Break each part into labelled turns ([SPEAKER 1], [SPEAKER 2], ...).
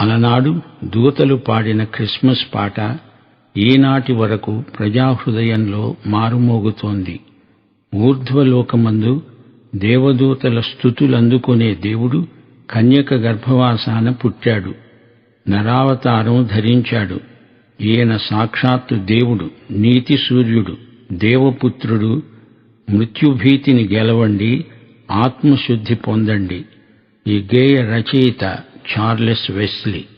[SPEAKER 1] అలనాడు దూతలు పాడిన క్రిస్మస్ పాట ఈనాటి వరకు ప్రజాహృదయంలో మారుమోగుతోంది. ఊర్ధ్వలోకమందు దేవదూతల స్థుతులందుకునే దేవుడు కన్యక గర్భవాసాన పుట్టాడు. నరావతారం ధరించాడు. ఈయన సాక్షాత్తు దేవుడు నీతి సూర్యుడు దేవపుత్రుడు. మృత్యుభీతిని గెలవండి ఆత్మశుద్ధి పొందండి. ఈ గేయ రచయిత
[SPEAKER 2] Charles Wesley.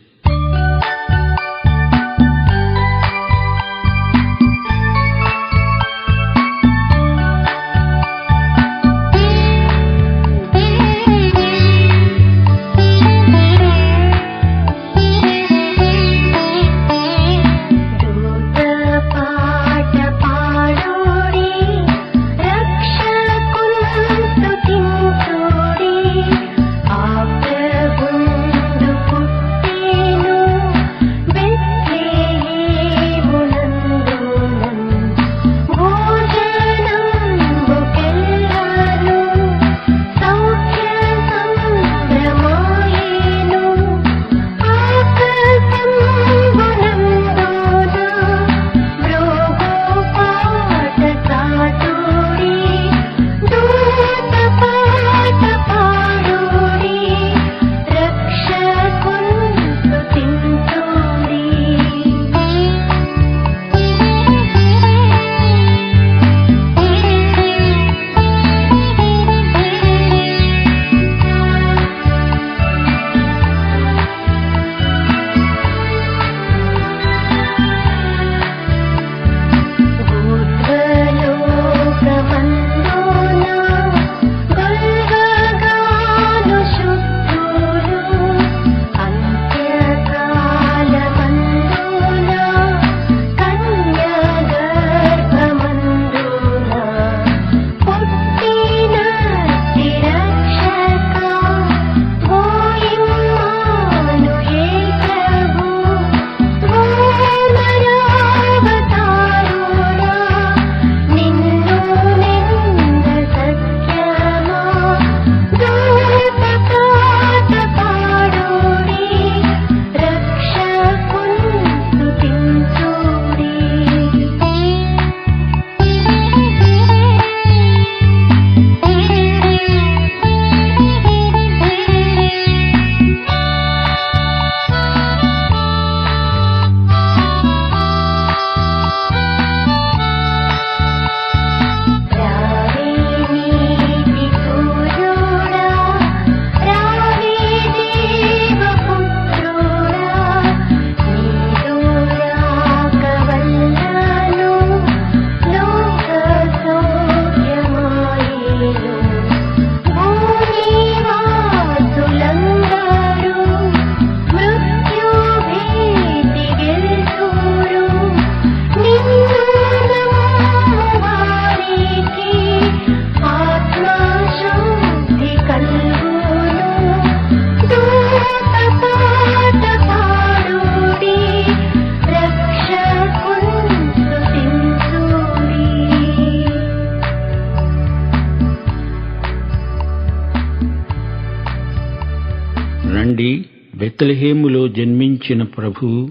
[SPEAKER 1] రండి బెత్లెహేములో జన్మించిన ప్రభువు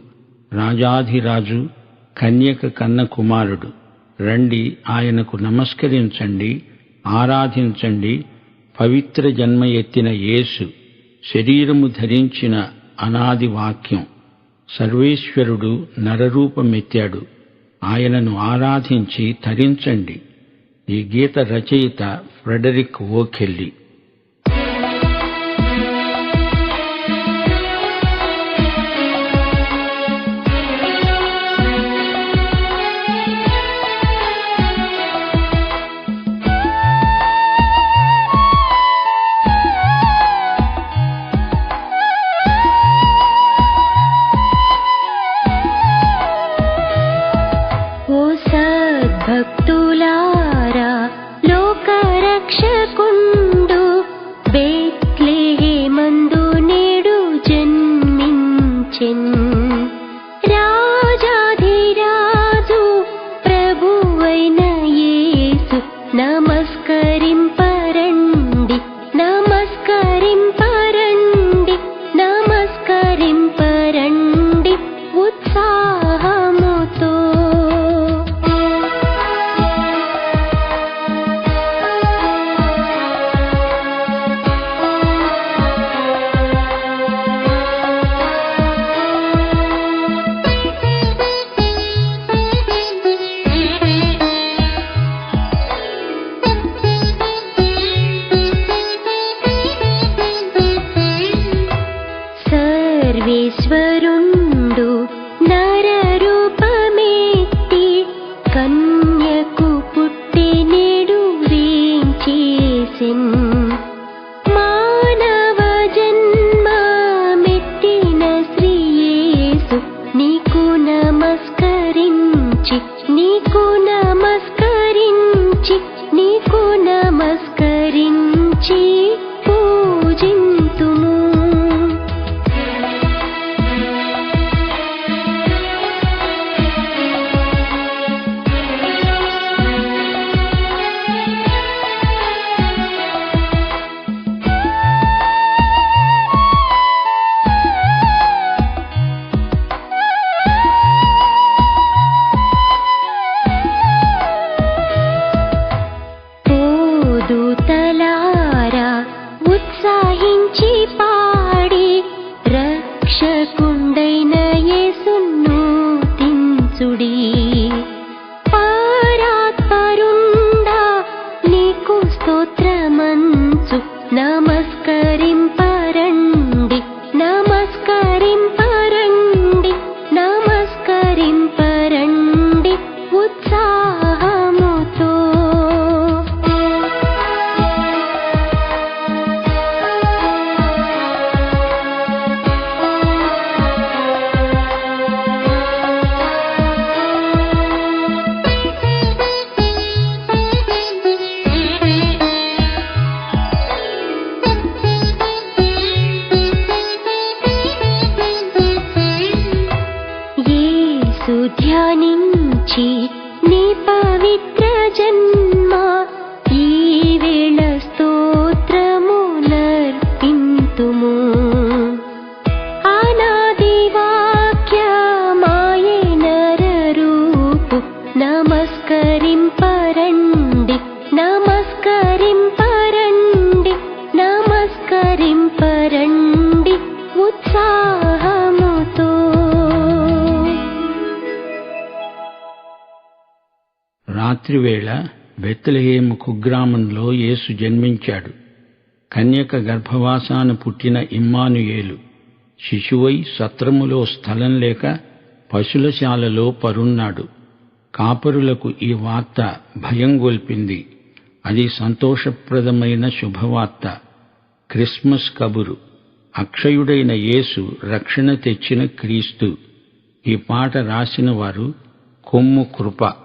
[SPEAKER 1] రాజాధిరాజు కన్యక కన్న కుమారుడు. రండి ఆయనకు నమస్కరించండి ఆరాధించండి. పవిత్ర జన్మ ఎత్తిన యేసు శరీరము ధరించిన అనాది వాక్యం. సర్వేశ్వరుడు నరరూపమెత్తాడు. ఆయనను ఆరాధించి తరించండి. ఈ గీత రచయిత ఫ్రెడరిక్ ఓకెల్లి.
[SPEAKER 2] యేసు
[SPEAKER 1] ధ్యానించి నీ పవిత్ర జన్మ
[SPEAKER 2] రాత్రివేళ బెత్లెహేము కుగ్రామంలో యేసు జన్మించాడు. కన్యక గర్భవాసాన పుట్టిన ఇమ్మానుయేలు శిశువై సత్రములో స్థలం లేక పశులశాలలో పరున్నాడు. కాపరులకు ఈ వార్త భయం గొల్పింది. అది సంతోషప్రదమైన శుభవార్త. క్రిస్మస్ కబురు. అక్షయుడైన యేసు రక్షణ తెచ్చిన క్రీస్తు. ఈ పాట రాసిన వారు కొమ్ము కృప.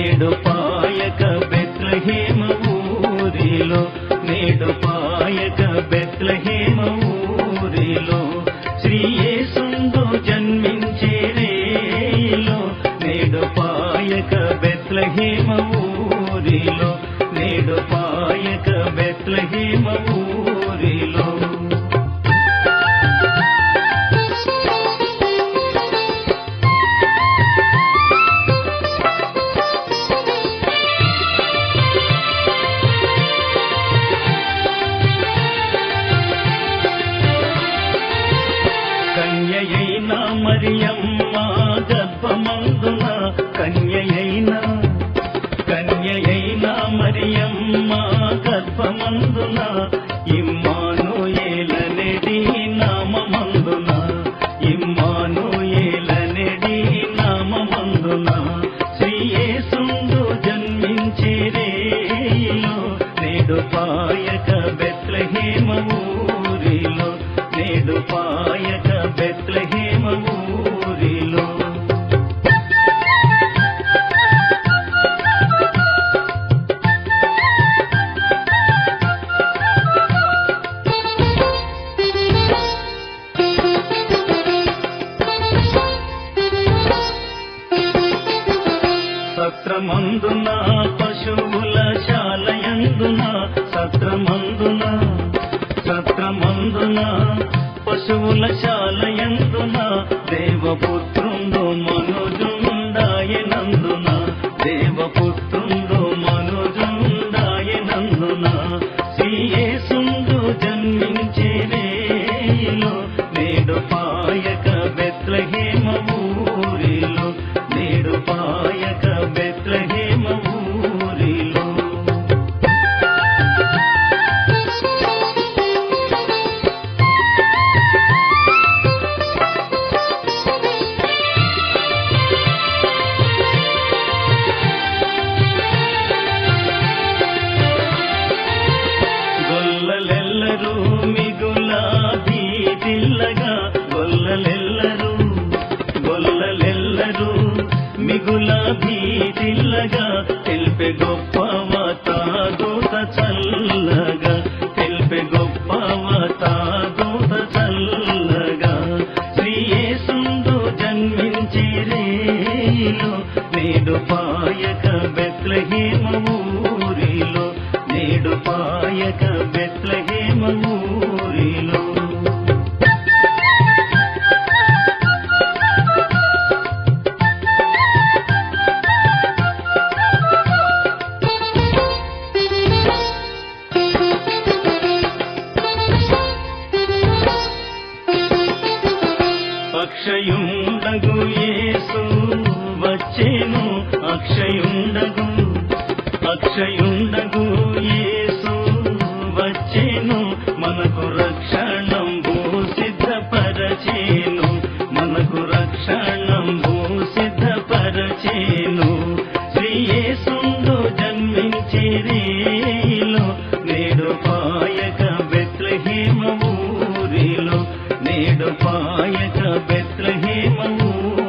[SPEAKER 3] నేడు పాయక బెత్లహేమ ఊరిలో నేడు పాయక బెత్లహేమ గర్భమందున పశువుల శాలయందున దేవపుత్రుండు మను गुलाबी दिल लगा दिल पे गोपा అక్షయుండగు అక్షయుండగు యేసు వచ్చేను. మనకు రక్షణం భూ సిద్ధపరచేను. మనకు రక్షణంబు సిద్ధపరచేను. శ్రీ యేసుండు జన్మించేరిలో నేడు పాయక బెత్లహేమ ఊరిలో నేడు పాయక బెత్లహేమ ఊరు